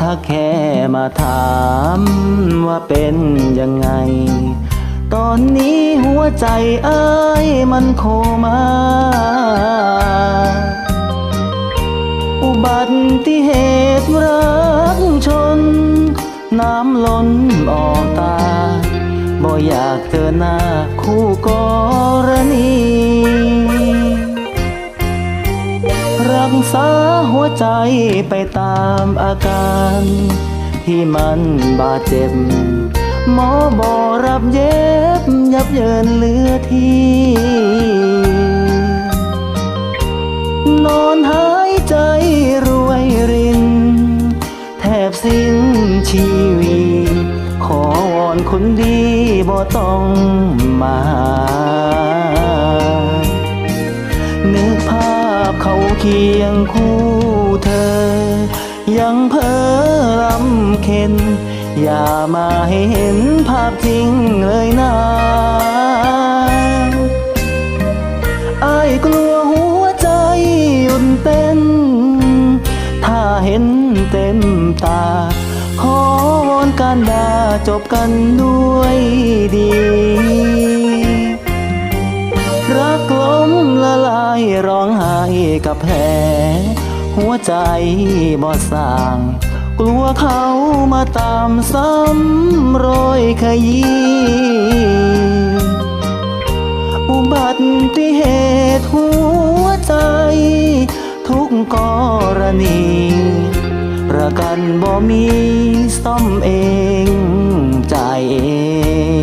ถ้าแค่มาถามว่าเป็นยังไง ตอนนี้หัวใจเอ้ยมันโคมาอุบัติเหตุรักชน น้ำล้นออกตา บ่อยากเจอหน้าคู่กร ษาหัวใจไปตามอาการ ที่มันบาดเจ็บ หมอบอรับเย็บ ยับเยินเหลือที่ นอนหายใจรวยริน แทบสิ้นชีวิตขอวอนคนดีบ่ต้องมาหานึกภา เขาเคียงคู่เธอ ยังเพ้อลำเค็น อย่ามาให้เห็นภาพจริงเลยนะอายกลัวหัวใจหยุดเต้น ถ้าเห็นเต็มตา ขอวอนการดาจบกันด้วย หัวใจบ่สร้าง กลัวเขามาตามซ้ำรอยขยี้อุบัติเหตุหัวใจ ทุกกรณีประกันบ่มีซ่อมเอง จ่ายเอ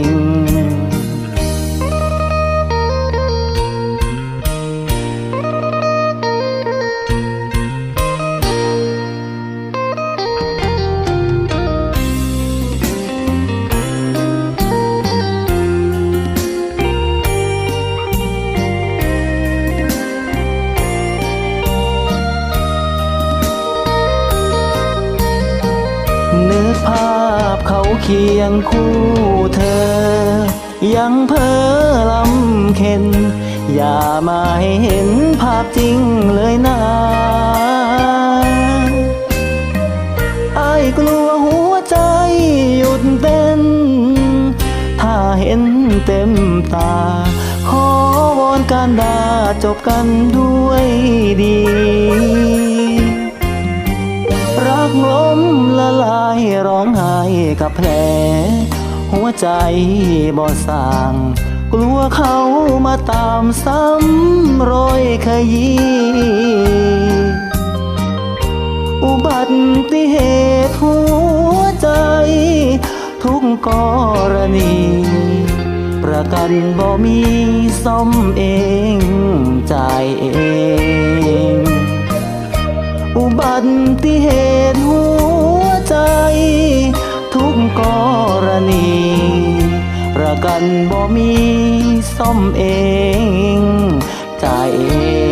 ง เคียงคู่เธอ ยังเพ้อลำเค็น อย่ามาให้เห็นภาพจริงเลยนะไอ้กลัวหัวใจหยุดเต้น ถ้าเห็นเต็มตา ขอวอนการดาจบกันด้วยดี ใจบ่สร้างกลัวเขามาตามซ้ำรอยขยี้อุบัติเหตุหัวใจ ทุกกรณี ประกันบ่มีซ่อมเองจ่ายเอง อุบัติเหตุ บ่มีซ่อมเอง จ่ายเอง